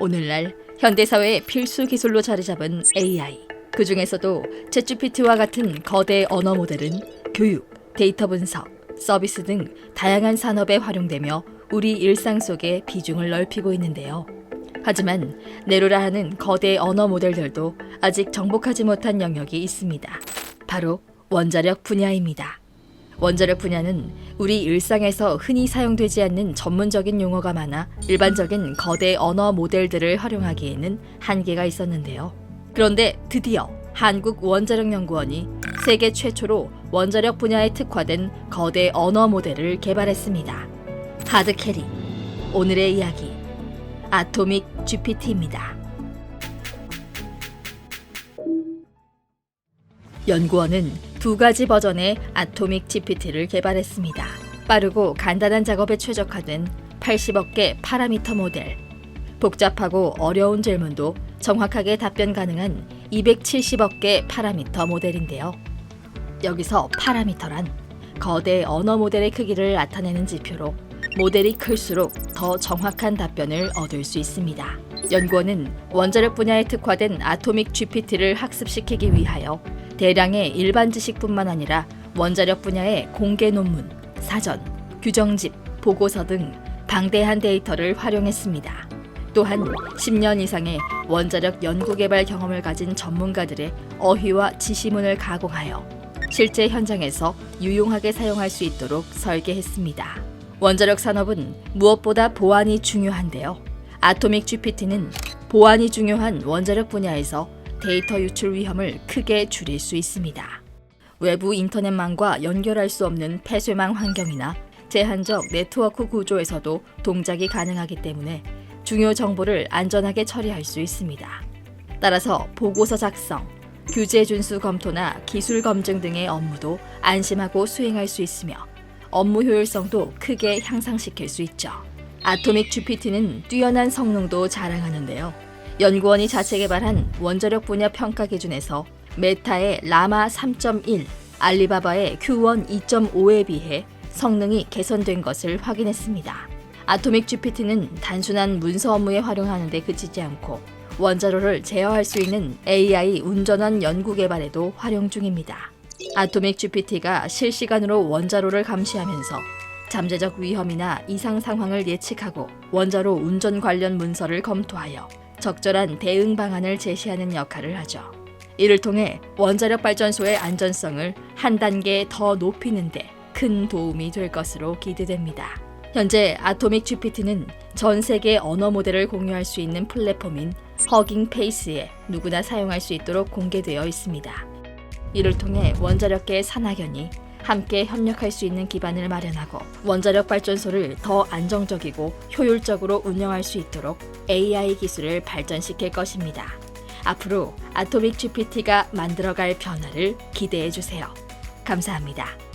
오늘날 현대사회의 필수 기술로 자리 잡은 AI. 그 중에서도 챗GPT와 같은 거대 언어 모델은 교육, 데이터 분석, 서비스 등 다양한 산업에 활용되며 우리 일상 속에 비중을 넓히고 있는데요. 하지만 네로라 하는 거대 언어 모델들도 아직 정복하지 못한 영역이 있습니다. 바로 원자력 분야입니다. 원자력 분야는 우리 일상에서 흔히 사용되지 않는 전문적인 용어가 많아 일반적인 거대 언어 모델들을 활용하기에는 한계가 있었는데요. 그런데 드디어 한국 원자력 연구원이 세계 최초로 원자력 분야에 특화된 거대 언어 모델을 개발했습니다. 하드캐리. 오늘의 이야기. 아토믹 GPT입니다. 연구원은 두 가지 버전의 아토믹 GPT를 개발했습니다. 빠르고 간단한 작업에 최적화된 80억 개 파라미터 모델, 복잡하고 어려운 질문도 정확하게 답변 가능한 270억 개 파라미터 모델인데요. 여기서 파라미터란 거대 언어 모델의 크기를 나타내는 지표로 모델이 클수록 더 정확한 답변을 얻을 수 있습니다. 연구원은 원자력 분야에 특화된 아토믹 GPT를 학습시키기 위하여 대량의 일반 지식뿐만 아니라 원자력 분야의 공개 논문, 사전, 규정집, 보고서 등 방대한 데이터를 활용했습니다. 또한 10년 이상의 원자력 연구 개발 경험을 가진 전문가들의 어휘와 지시문을 가공하여 실제 현장에서 유용하게 사용할 수 있도록 설계했습니다. 원자력 산업은 무엇보다 보안이 중요한데요. 아토믹 GPT는 보안이 중요한 원자력 분야에서 데이터 유출 위험을 크게 줄일 수 있습니다. 외부 인터넷망과 연결할 수 없는 폐쇄망 환경이나 제한적 네트워크 구조에서도 동작이 가능하기 때문에 중요 정보를 안전하게 처리할 수 있습니다. 따라서 보고서 작성, 규제 준수 검토나 기술 검증 등의 업무도 안심하고 수행할 수 있으며 업무 효율성도 크게 향상시킬 수 있죠. 아토믹 GPT는 뛰어난 성능도 자랑하는데요. 연구원이 자체 개발한 원자력 분야 평가 기준에서 메타의 라마 3.1, 알리바바의 Q1 2.5에 비해 성능이 개선된 것을 확인했습니다. 아토믹 GPT는 단순한 문서 업무에 활용하는 데 그치지 않고 원자로를 제어할 수 있는 AI 운전원 연구 개발에도 활용 중입니다. 아토믹 GPT가 실시간으로 원자로를 감시하면서 잠재적 위험이나 이상 상황을 예측하고 원자로 운전 관련 문서를 검토하여 적절한 대응 방안을 제시하는 역할을 하죠. 이를 통해 원자력 발전소의 안전성을 한 단계 더 높이는데 큰 도움이 될 것으로 기대됩니다. 현재 아토믹 GPT는 전 세계 언어 모델을 공유할 수 있는 플랫폼인 허깅 페이스에 누구나 사용할 수 있도록 공개되어 있습니다. 이를 통해 원자력계 산하견이 함께 협력할 수 있는 기반을 마련하고 원자력 발전소를 더 안정적이고 효율적으로 운영할 수 있도록 AI 기술을 발전시킬 것입니다. 앞으로 아토믹 GPT가 만들어갈 변화를 기대해 주세요. 감사합니다.